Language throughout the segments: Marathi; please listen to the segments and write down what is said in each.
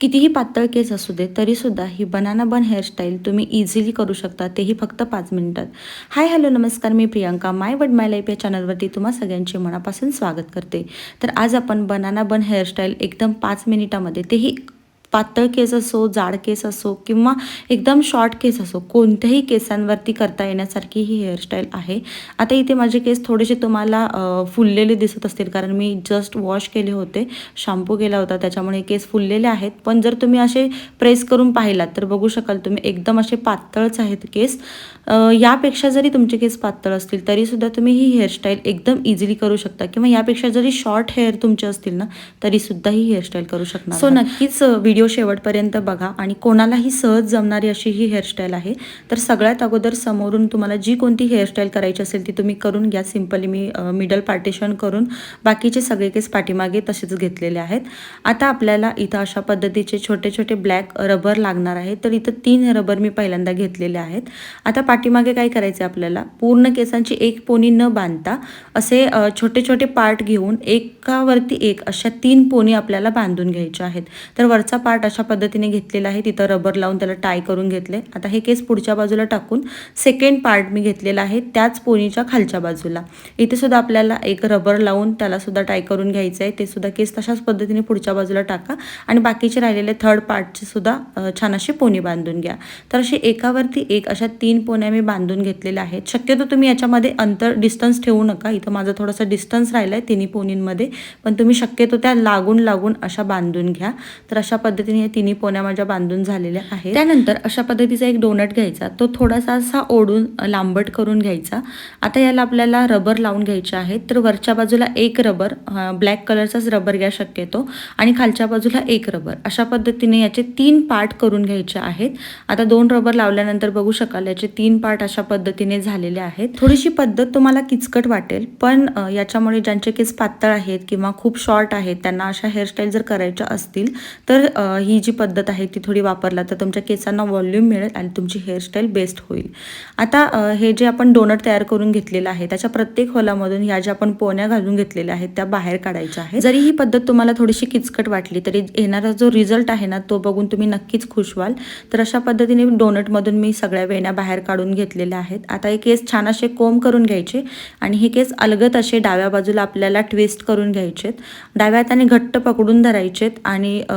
कितीही पातळ केस असू दे तरीसुद्धा ही बनाना बन हेअरस्टाईल तुम्ही इझिली करू शकता तेही फक्त पाच मिनिटात. हाय हॅलो नमस्कार मी प्रियांका. माय वड माय लाईफ या चॅनलवरती तुम्हा सगळ्यांचे मनापासून स्वागत करते. तर आज आपण बनाना बन हेअरस्टाईल एकदम पाच मिनिटामध्ये तेही पातळ केस असो जाड केस असो किंवा एकदम शॉर्ट केस असो कोणत्याही केसांवरती करता येण्यासारखी ही हेअरस्टाईल आहे. आता इथे माझे केस थोडेसे तुम्हाला फुललेले दिसत असतील कारण मी जस्ट वॉश केले होते शॅम्पू केला होता त्याच्यामुळे केस फुललेले आहेत. पण जर तुम्ही असे प्रेस करून पाहिलात तर बघू शकाल तुम्ही एकदम असे पातळच आहेत केस. यापेक्षा जरी तुमचे केस पातळ असतील तरीसुद्धा तुम्ही ही हेअरस्टाईल एकदम इझिली करू शकता किंवा यापेक्षा जरी शॉर्ट हेअर तुमचे असतील ना तरीसुद्धा ही हेअरस्टाईल करू शकणार सो नक्कीच व्हिडिओ शेवटपर्यंत बघा आणि कोणालाही सहज जमणारी अशी ही हेअरस्टाईल आहे. तर सगळ्यात अगोदर समोरून तुम्हाला जी कोणती हेअरस्टाईल करायची असेल ती तुम्ही करून घ्या. सिम्पली मी मिडल पार्टिशन करून बाकीचे सगळे केस पाठीमागे तसेच घेतलेले आहेत. आता आपल्याला इथं अशा पद्धतीचे छोटे छोटे ब्लॅक रबर लागणार आहे. तर इथं तीन रबर मी पहिल्यांदा घेतलेले आहेत. आता पाठीमागे काय करायचं आहे आपल्याला? पूर्ण केसांची एक पोनी न बांधता असे छोटे छोटे पार्ट घेऊन एकावरती एक अशा तीन पोनी आपल्याला बांधून घ्यायच्या आहेत. तर वरचा पार्ट पार्ट अशा पद्धतीने घेतलेला आहे. तिथं रबर लावून त्याला टाय करून घेतले. आता हे केस पुढच्या बाजूला टाकून सेकंड पार्ट मी घेतलेला आहे. त्याच पोनीच्या खालच्या बाजूला. इथे सुद्धा आपल्याला एक रबर लावून त्याला सुद्धा टाय करून घ्यायचं आहे ते सुद्धा केस तशाच पद्धतीने पुढच्या बाजूला टाका. आणि बाकीचे राहिलेले थर्ड पार्टचे सुद्धा छान अशी पोनी बांधून घ्या. तर अशी एकावरती एक अशा तीन पोन्या मी बांधून घेतलेल्या आहेत. शक्यतो तुम्ही याच्यामध्ये अंतर डिस्टन्स ठेवू नका. इथं माझा थोडासा डिस्टन्स राहिला आहे तिन्ही पोनींमध्ये पण तुम्ही शक्यतो त्या लागून लागून अशा बांधून घ्या. तर अशा पद्धती पद्धतीने या तिन्ही पोन्या माझ्या बांधून झालेल्या आहेत. त्यानंतर अशा पद्धतीचा एक डोनट घ्यायचा. तो थोडासा असा ओढून लांबट करून घ्यायचा. आता याला आपल्याला रबर लावून घ्यायचे आहेत. तर वरच्या बाजूला एक रबर ब्लॅक कलरचाच रबर घ्या शक्यतो आणि खालच्या बाजूला एक रबर. अशा पद्धतीने याचे तीन पार्ट करून घ्यायचे आहेत. आता दोन रबर लावल्यानंतर बघू शकाल याचे तीन पार्ट अशा पद्धतीने झालेले आहेत. थोडीशी पद्धत तुम्हाला किचकट वाटेल पण याच्यामुळे ज्यांचे केस पातळ आहेत किंवा खूप शॉर्ट आहेत त्यांना अशा हेअरस्टाईल जर करायच्या असतील तर ही जी पद्धत आहे ती थोडी वापरला तर तुमच्या केसांना व्हॉल्यूम मिळेल आणि तुमची हेअरस्टाईल बेस्ट होईल. आता हे जे आपण डोनट तयार करून घेतलेलं आहे त्याच्या प्रत्येक होलामधून ह्या ज्या आपण पोण्या घालून घेतलेल्या आहेत त्या बाहेर काढायच्या आहेत. जरी ही पद्धत तुम्हाला थोडीशी किचकट वाटली तरी येणारा जो रिझल्ट आहे ना तो बघून तुम्ही नक्कीच खुश व्हाल. तर अशा पद्धतीने डोनटमधून मी सगळ्या वेण्या बाहेर काढून घेतलेल्या आहेत. आता हे केस छान असे कोंब करून घ्यायचे आणि हे केस अलगत असे डाव्या बाजूला आपल्याला ट्विस्ट करून घ्यायचेत. डाव्या हाताने घट्ट पकडून धरायचेत आणि अ,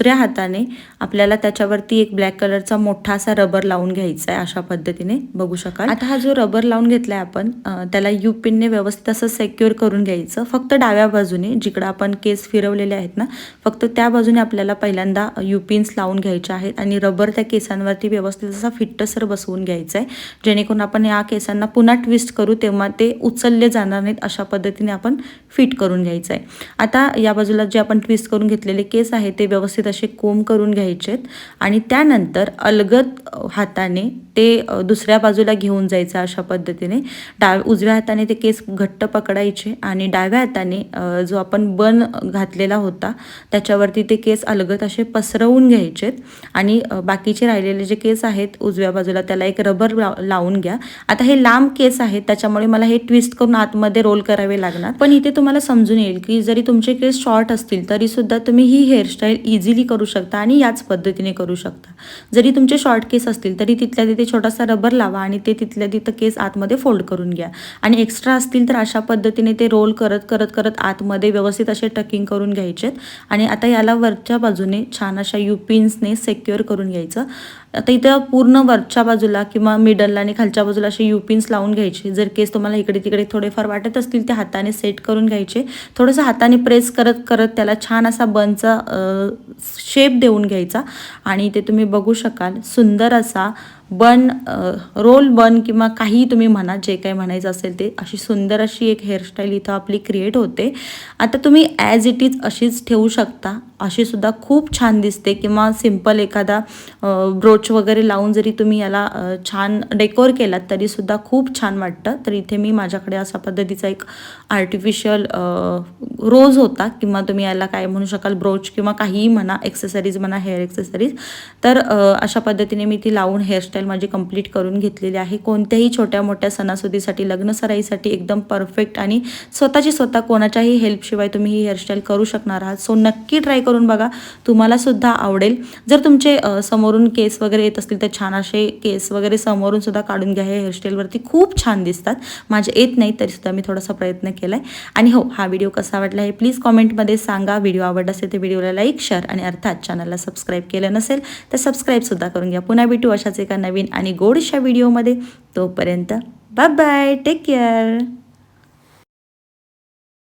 दुसऱ्या हाताने आपल्याला त्याच्यावरती एक ब्लॅक कलरचा मोठा असा रबर लावून घ्यायचा आहे अशा पद्धतीने. बघू शकाल. आता हा जो रबर लावून घेतलाय आपण त्याला यू पिनने व्यवस्थित असं सेक्युअर करून घ्यायचं. फक्त डाव्या बाजूने जिकडं आपण केस फिरवलेले आहेत ना फक्त त्या बाजूने आपल्याला पहिल्यांदा यू पिन्स लावून घ्यायचे आहेत आणि रबर त्या केसांवरती व्यवस्थित असा फिट्टसर बसवून घ्यायचा आहे जेणेकरून आपण या केसांना पुन्हा ट्विस्ट करू तेव्हा ते उचलले जाणार नाहीत अशा पद्धतीने आपण फिट करून घ्यायचं आहे आता या बाजूला जे आपण ट्विस्ट करून घेतलेले केस आहे ते व्यवस्थित असे कोंब करून घ्यायचेत आणि त्यानंतर अलगद हाताने ते दुसऱ्या बाजूला घेऊन जायचं अशा पद्धतीने. डाव उजव्या हाताने ते केस घट्ट पकडायचे आणि डाव्या हाताने जो आपण बन घातलेला होता त्याच्यावरती ते केस अलगद असे पसरवून घ्यायचेत. आणि बाकीचे राहिलेले जे केस आहेत उजव्या बाजूला त्याला एक रबर लावून घ्या. आता हे लांब केस आहेत त्याच्यामुळे मला हे ट्विस्ट करून आतमध्ये रोल करावे लागणार. पण इथे तुम्हाला समजून येईल की जरी तुमचे केस शॉर्ट असतील तरीसुद्धा तुम्ही ही हेअरस्टाईल इझिली करू शकता आणि याच पद्धतीने करू शकता. जरी तुमचे शॉर्ट केस असतील तरी तिथल्या तिथे छोटासा रबर लावा आणि ते तिथल्या तिथं केस आतमध्ये फोल्ड करून घ्या. आणि एक्स्ट्रा असतील तर अशा पद्धतीने ते रोल करत करत करत आतमध्ये व्यवस्थित असे टकिंग करून घ्यायचेत. आणि आता याला वरच्या बाजूने छान अशा यू पिन्सने सेक्युअर करून घ्यायचं. आता इथं पूर्ण वरच्या बाजूला किंवा मिडलला आणि खालच्या बाजूला असे युपिन्स लावून घ्यायचे. जर केस तुम्हाला इकडे तिकडे थोडेफार वाटत असतील ते हाताने सेट करून घ्यायचे. थोडंसं हाताने प्रेस करत करत त्याला छान असा बनचा शेप देऊन घ्यायचा. आणि ते तुम्ही बघू शकाल. सुंदर असा बन रोल बन किंवा काही तुम्ही म्हणा जे काही म्हणायचं असेल ते अशी सुंदर अशी एक हेअरस्टाईल इथं आपली क्रिएट होते. आता तुम्ही ॲज इट इज अशीच ठेवू शकता. अशी सुद्धा खूप छान दिसते किंवा सिंपल एखादा ब्रोच वगैरे लावून जरी तुम्ही याला छान डेकोर केलात तरीसुद्धा खूप छान वाटतं. तर इथे मी माझ्याकडे अशा पद्धतीचा एक आर्टिफिशियल रोज होता किंवा तुम्ही याला काय म्हणू शकाल ब्रोच किंवा काहीही म्हणा एक्सेसरीज म्हणा हेअर एक्सेसरीज तर अशा पद्धतीने मी ती लावून हेअरस्टाईल हेअरस्टाईल माझी कंप्लीट करून घेतलेली आहे. कोणत्याही छोट्या मोठ्या सणासुदीसाठी लग्न सराईसाठी एकदम परफेक्ट आणि स्वतःची स्वतः कोणाच्याही हेल्पशिवाय तुम्ही ही हेअरस्टाईल करू शकणार आहात. सो नक्की ट्राय करून बघा. तुम्हालासुद्धा आवडेल. जर तुमचे समोरून केस वगैरे येत असतील तर छान असे केस वगैरे समोरून सुद्धा काढून घ्या. हे हेअरस्टाईलवरती खूप छान दिसतात. माझे येत नाही तरीसुद्धा मी थोडासा प्रयत्न केला आहे आणि हो हा व्हिडिओ कसा वाटला हे प्लीज कॉमेंटमध्ये सांगा. व्हिडिओ आवडला असेल तर व्हिडिओला लाईक शेअर आणि अर्थात चॅनलला सबस्क्राईब केलं नसेल तर सबस्क्राईबसुद्धा करून घ्या. पुन्हा भेटू अशाच एका नवीन आणि गोडशा व्हिडिओमध्ये तोपर्यंत बाय बाय टेक केअर